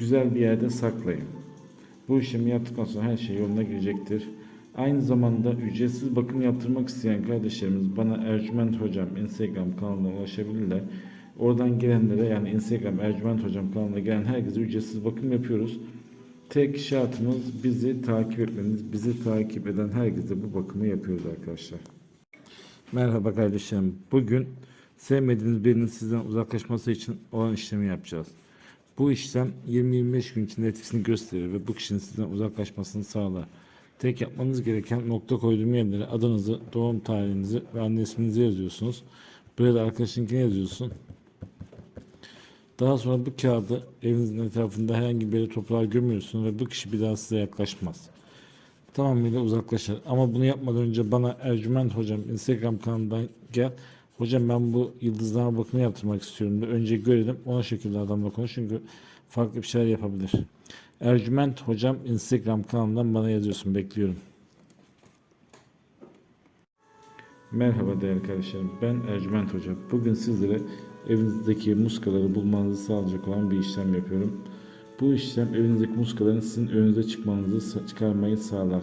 güzel bir yerde saklayın. Bu işlemi yaptıktan sonra her şey yoluna girecektir. Aynı zamanda ücretsiz bakım yaptırmak isteyen kardeşlerimiz bana Ercüment Hocam Instagram kanalına ulaşabilirler. Oradan gelenlere yani Instagram Ercüment Hocam kanalına gelen herkese ücretsiz bakım yapıyoruz. Tek şartımız bizi takip etmeniz. Bizi takip eden herkese bu bakımı yapıyoruz arkadaşlar. Merhaba kardeşlerim. Bugün sevmediğiniz birinin sizden uzaklaşması için olan işlemi yapacağız. Bu işlem 20-25 gün içinde etkisini gösterir ve bu kişinin sizden uzaklaşmasını sağlar. Tek yapmanız gereken nokta koyduğum yerlere adınızı, doğum tarihinizi ve anne isminizi yazıyorsunuz. Buraya da arkadaşınkini yazıyorsun. Daha sonra bu kağıdı evinizin etrafında herhangi bir yere toprağa gömüyorsun ve bu kişi bir daha size yaklaşmaz. Tamamıyla uzaklaşır. Ama bunu yapmadan önce bana Ercüment Hocam Instagram kanalından gel. Hocam ben bu yıldızlama bakımı yaptırmak istiyorum da önce görelim. Ona şekilde adamla konuş çünkü farklı bir şeyler yapabilir. Ercüment Hocam Instagram kanalından bana yazıyorsun. Bekliyorum. Merhaba değerli kardeşlerim. Ben Ercüment Hoca. Bugün sizlere evinizdeki muskaları bulmanızı sağlayacak olan bir işlem yapıyorum. Bu işlem evinizdeki muskaların sizin önünüze çıkmanızı çıkarmayı sağlar.